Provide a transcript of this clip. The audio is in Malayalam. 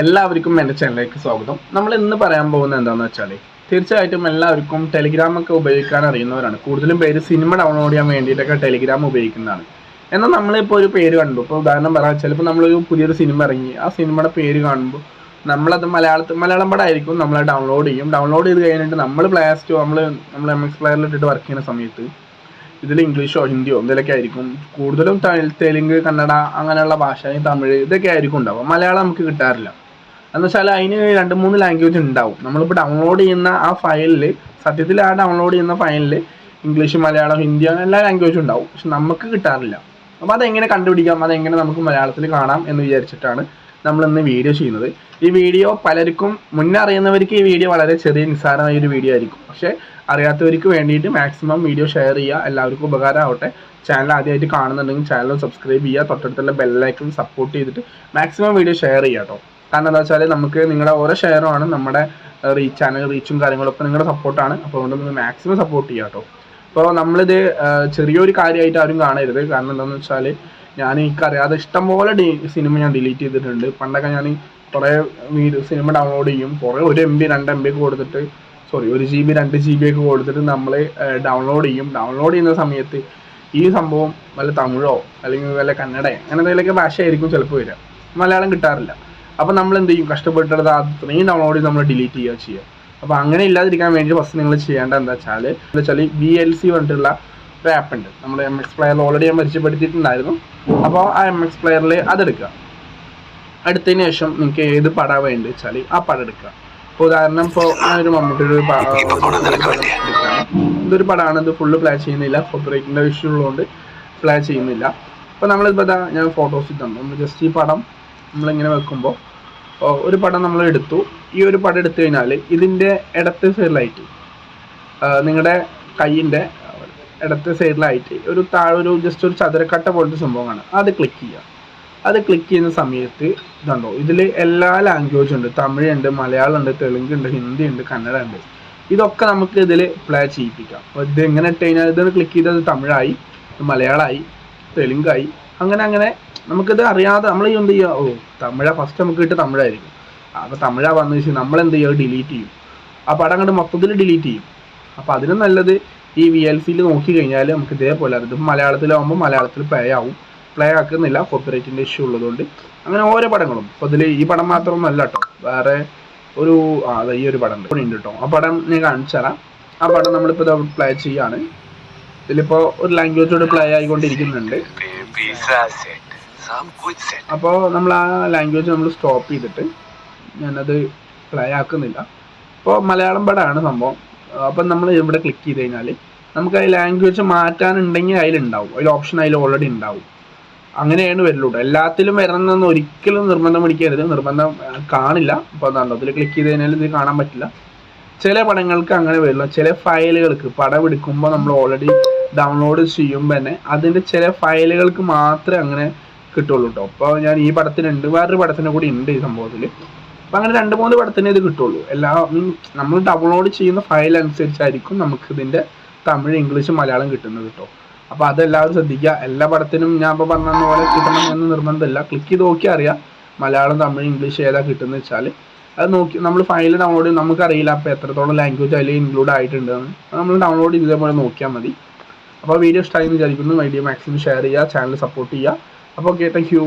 എല്ലാവർക്കും എന്റെ ചാനലിലേക്ക് സ്വാഗതം. നമ്മൾ ഇന്ന് പറയാൻ പോകുന്നത് എന്താണെന്ന് വെച്ചാൽ തീർച്ചയായിട്ടും എല്ലാവർക്കും ടെലിഗ്രാം ഒക്കെ ഉപയോഗിക്കാൻ അറിയുന്നവരാണ്. കൂടുതലും പേര് സിനിമ ഡൗൺലോഡ് ചെയ്യാൻ വേണ്ടിയിട്ടൊക്കെ ടെലിഗ്രാം ഉപയോഗിക്കുന്നതാണ്. എന്നാൽ നമ്മളിപ്പോൾ ഒരു പേര് കണ്ടു. ഇപ്പോൾ ഉദാഹരണം പറയാം. ചിലപ്പോൾ നമ്മളൊരു പുതിയൊരു സിനിമ ഇറങ്ങി. ആ സിനിമയുടെ പേര് കാണുമ്പോൾ നമ്മളത് മലയാളത്തിൽ മലയാളം പടമായിരിക്കും നമ്മൾ ഡൗൺലോഡ് ചെയ്യും. ഡൗൺലോഡ് ചെയ്ത് കഴിഞ്ഞിട്ട് നമ്മൾ പ്ലേ സ്റ്റോ നമ്മൾ നമ്മൾ എം എക്സ് പ്ലെയറിൽ ഇട്ടിട്ട് വർക്ക് ചെയ്യുന്ന സമയത്ത് ഇതിൽ ഇംഗ്ലീഷോ ഹിന്ദിയോ എന്തെങ്കിലുമൊക്കെ ആയിരിക്കും. കൂടുതലും തെലുങ്ക് കന്നഡ അങ്ങനെയുള്ള ഭാഷ തമിഴ് ഇതൊക്കെ ആയിരിക്കും ഉണ്ടാവുക. മലയാളം നമുക്ക് കിട്ടാറില്ല. എന്ന് വെച്ചാൽ അതിന് രണ്ട് മൂന്ന് ലാംഗ്വേജ് ഉണ്ടാവും. നമ്മളിപ്പോൾ ഡൗൺലോഡ് ചെയ്യുന്ന ആ ഫയലിൽ സത്യത്തിൽ ആ ഡൗൺലോഡ് ചെയ്യുന്ന ഫയലിൽ ഇംഗ്ലീഷ് മലയാളം ഹിന്ദി അങ്ങനെ എല്ലാ ലാംഗ്വേജും ഉണ്ടാവും. പക്ഷെ നമുക്ക് കിട്ടാറില്ല. അപ്പോൾ അതെങ്ങനെ കണ്ടുപിടിക്കാം? അതെങ്ങനെ നമുക്ക് മലയാളത്തിൽ കാണാം എന്ന് വിചാരിച്ചിട്ടാണ് നമ്മൾ ഇന്ന് വീഡിയോ ചെയ്യുന്നത്. ഈ വീഡിയോ പലർക്കും മുന്നേ അറിയുന്നവർക്ക് ഈ വീഡിയോ വളരെ ചെറിയ നിസ്സാരമായ ഒരു വീഡിയോ ആയിരിക്കും. പക്ഷേ അറിയാത്തവർക്ക് വേണ്ടിയിട്ട് മാക്സിമം വീഡിയോ ഷെയർ ചെയ്യുക. എല്ലാവർക്കും ഉപകാരമാവട്ടെ. ചാനൽ ആദ്യമായിട്ട് കാണുന്നുണ്ടെങ്കിൽ ചാനൽ സബ്സ്ക്രൈബ് ചെയ്യുക. തൊട്ടടുത്തുള്ള ബെല്ലൈക്കൺ സപ്പോർട്ട് ചെയ്തിട്ട് മാക്സിമം വീഡിയോ ഷെയർ ചെയ്യാം കേട്ടോ കാരണം എന്താ വെച്ചാൽ നമുക്ക് നിങ്ങളുടെ ഓരോ ഷെയറുമാണ് നമ്മുടെ റീച്ച് ചാനൽ റീച്ചും കാര്യങ്ങളൊക്കെ നിങ്ങളുടെ സപ്പോർട്ടാണ് അപ്പോൾ അതുകൊണ്ട് നിങ്ങൾ മാക്സിമം സപ്പോർട്ട് ചെയ്യുക കേട്ടോ അപ്പോൾ നമ്മളിത് ചെറിയൊരു കാര്യമായിട്ട് ആരും കാണരുത്. കാരണം എന്താണെന്ന് വെച്ചാൽ ഞാൻ എനിക്കറിയാതെ ഇഷ്ടംപോലെ ഡി സിനിമ ഞാൻ ഡിലീറ്റ് ചെയ്തിട്ടുണ്ട്. പണ്ടൊക്കെ ഞാൻ കുറേ സിനിമ ഡൗൺലോഡ് ചെയ്യും. കുറേ ഒരു എം ബി രണ്ട് എം ബി ഒക്കെ കൊടുത്തിട്ട് സോറി ഒരു ജി ബി രണ്ട് ജി ബി ഒക്കെ കൊടുത്തിട്ട് നമ്മൾ ഡൗൺലോഡ് ചെയ്യും. ഡൗൺലോഡ് ചെയ്യുന്ന സമയത്ത് ഈ സംഭവം വല്ല തമിഴോ അല്ലെങ്കിൽ വല്ല കന്നഡയോ അങ്ങനെ എന്തെങ്കിലുമൊക്കെ ഭാഷയായിരിക്കും ചിലപ്പോൾ വരിക. മലയാളം കിട്ടാറില്ല. അപ്പോൾ നമ്മൾ എന്ത് ചെയ്യും കഷ്ടപ്പെട്ടത് അത്രയും ഡൗൺലോഡ് ചെയ്ത് നമ്മൾ ഡിലീറ്റ് ചെയ്യുക ചെയ്യുക അപ്പോൾ അങ്ങനെ ഇല്ലാതിരിക്കാൻ വേണ്ടി ഫസ്റ്റ് നിങ്ങൾ ചെയ്യേണ്ട എന്താ വെച്ചാൽ എന്താ വെച്ചാൽ ബി എൽ സി പറഞ്ഞിട്ടുള്ള ഒരു ആപ്പ് ഉണ്ട്. നമ്മൾ എം എക്സ് പ്ലെയറിൽ ഓൾറെഡി ഞാൻ പരിചയപ്പെടുത്തിയിട്ടുണ്ടായിരുന്നു. അപ്പോൾ ആ എം എക്സ് പ്ലെയറിൽ അതെടുക്കുക. അടുത്തതിന് ശേഷം നിങ്ങൾക്ക് ഏത് പടം വേണ്ടത് വെച്ചാൽ ആ പടം എടുക്കുക. ഇപ്പോൾ ഉദാഹരണം ഇപ്പോൾ ഞാനൊരു മമ്മൂട്ടിയുടെ ഒരു ഇതൊരു പടമാണ് ഇത് ഫുള്ള് പ്ലേ ചെയ്യുന്നില്ല. കോപ്പറേറ്റിന്റെ ഇഷ്യൂ ഉള്ളതുകൊണ്ട് പ്ലേ ചെയ്യുന്നില്ല. അപ്പോൾ നമ്മളിപ്പോൾ ഇതാ ഞാൻ ഫോട്ടോസ് തന്നു നമ്മൾ ജസ്റ്റ് ഈ പടം നമ്മളിങ്ങനെ വെക്കുമ്പോൾ ഒരു പടം നമ്മൾ എടുത്തു. ഈ ഒരു പടം എടുത്തു കഴിഞ്ഞാൽ ഇതിന്റെ ഇടത്തെ സൈഡിലായിട്ട് നിങ്ങളുടെ കൈയിന്റെ ഇടത്തെ സൈഡിലായിട്ട് ഒരു താഴെ ഒരു ജസ്റ്റ് ഒരു ചതുരക്കട്ട പോലത്തെ സംഭവമാണ്. അത് ക്ലിക്ക് ചെയ്യുക. അത് ക്ലിക്ക് ചെയ്യുന്ന സമയത്ത് ഇതുണ്ടോ? ഇതിൽ എല്ലാ ലാംഗ്വേജും ഉണ്ട്. തമിഴ് ഉണ്ട് മലയാളം ഉണ്ട് തെലുങ്ക് ഉണ്ട് ഹിന്ദി ഉണ്ട് കന്നഡ ഉണ്ട്. ഇതൊക്കെ നമുക്ക് ഇതിൽ പ്ലേ ചെയ്യിപ്പിക്കാം. അപ്പോൾ ഇത് എങ്ങനെ ഇട്ട് കഴിഞ്ഞാൽ ഇത് ക്ലിക്ക് ചെയ്തത് തമിഴായി മലയാളമായി തെലുങ്കായി അങ്ങനെ അങ്ങനെ നമുക്കിത് അറിയാതെ നമ്മൾ എന്ത് ചെയ്യുക ഓ തമിഴ ഫസ്റ്റ് നമുക്ക് കിട്ടുക തമിഴായിരിക്കും അപ്പോൾ തമിഴ വന്നു വെച്ചാൽ നമ്മൾ എന്ത് ചെയ്യുക ഡിലീറ്റ് ചെയ്യും ആ പടം അങ്ങോട്ട് മൊത്തത്തിൽ ഡിലീറ്റ് ചെയ്യും അപ്പോൾ അതിനും നല്ലത് ഈ വി എൽ സിയിൽ നോക്കി കഴിഞ്ഞാൽ നമുക്ക് ഇതേപോലെ അതിപ്പോൾ മലയാളത്തിലാവുമ്പോൾ മലയാളത്തിൽ പ്ലേ ആവും പ്ലേ ആക്കുന്നില്ല കോപ്പറേറ്റിന്റെ ഇഷ്യൂ ഉള്ളതുകൊണ്ട് അങ്ങനെ ഓരോ പടങ്ങളും അപ്പോൾ ഇതിൽ ഈ പടം മാത്രമൊന്നുമല്ല കേട്ടോ വേറെ ഒരു ആ ഈ ഒരു പടം ഉണ്ട് കേട്ടോ ആ പടം ഞാൻ കാണിച്ചു തരാം ആ പടം നമ്മളിപ്പോൾ പ്ലേ ചെയ്യാണ് ഇതിലിപ്പോൾ ഒരു ലാംഗ്വേജോട് പ്ലേ ആയിക്കൊണ്ടിരിക്കുന്നുണ്ട് അപ്പോൾ നമ്മൾ ആ ലാംഗ്വേജ് നമ്മൾ സ്റ്റോപ്പ് ചെയ്തിട്ട് ഞാനത് പ്ലേ ആക്കുന്നില്ല. അപ്പോൾ മലയാളം പടമാണ് സംഭവം. അപ്പം നമ്മൾ ഇവിടെ ക്ലിക്ക് ചെയ്ത് കഴിഞ്ഞാൽ നമുക്ക് ആ ലാംഗ്വേജ് മാറ്റാനുണ്ടെങ്കിൽ അതിലുണ്ടാവും. അതിൽ ഓപ്ഷൻ അതിൽ ഓൾറെഡി ഉണ്ടാവും. അങ്ങനെയാണ് വരുള്ളൂ എല്ലാത്തിലും വരണമെന്ന് ഒരിക്കലും നിർബന്ധം പിടിക്കരുത്. നിർബന്ധം കാണില്ല. അപ്പോൾ അതാണ് അതിൽ ക്ലിക്ക് ചെയ്ത് കഴിഞ്ഞാൽ ഇത് കാണാൻ പറ്റില്ല. ചില പടങ്ങൾക്ക് അങ്ങനെ വരുള്ളൂ ചില ഫയലുകൾക്ക് പടം എടുക്കുമ്പോൾ നമ്മൾ ഓൾറെഡി ഡൗൺലോഡ് ചെയ്യുമ്പോൾ തന്നെ അതിന്റെ ചില ഫയലുകൾക്ക് മാത്രമേ അങ്ങനെ കിട്ടുള്ളൂ കേട്ടോ അപ്പോൾ ഞാൻ ഈ പടത്തിനുണ്ട് വേറൊരു പടത്തിന് കൂടി ഉണ്ട് ഈ സംഭവത്തിൽ അപ്പം അങ്ങനെ രണ്ട് മൂന്ന് പടത്തിനേ ഇത് കിട്ടുള്ളൂ. എല്ലാ നമ്മൾ ഡൗൺലോഡ് ചെയ്യുന്ന ഫയൽ അനുസരിച്ചായിരിക്കും നമുക്ക് ഇതിന്റെ തമിഴ് ഇംഗ്ലീഷ് മലയാളം കിട്ടുന്നത് കേട്ടോ അപ്പോൾ അതെല്ലാവരും ശ്രദ്ധിക്കുക എല്ലാ പടത്തിനും ഞാൻ ഇപ്പോൾ പറഞ്ഞ പോലെ കിട്ടണം എന്ന് നിർബന്ധമില്ല. ക്ലിക്ക് ചെയ്ത് നോക്കിയാൽ അറിയാം മലയാളം തമിഴ് ഇംഗ്ലീഷ് ഏതാ കിട്ടുന്നത് വെച്ചാൽ അത് നോക്കി നമ്മൾ ഫയൽ ഡൗൺലോഡ് ചെയ്ത് നമുക്കറിയില്ല അപ്പോൾ എത്രത്തോളം ലാംഗ്വേജ് അതിൽ ഇൻക്ലൂഡ് ആയിട്ടുണ്ട് നമ്മൾ ഡൗൺലോഡ് ചെയ്ത് ഇതേപോലെ നോക്കിയാൽ മതി. അപ്പോൾ വീഡിയോ ഇഷ്ടമായി വിചാരിക്കുന്നു. വീഡിയോ മാക്സിമം ഷെയർ ചെയ്യുക ചാനൽ സപ്പോർട്ട് ചെയ്യുക. അപ്പോൾ ഓക്കെ താങ്ക് യു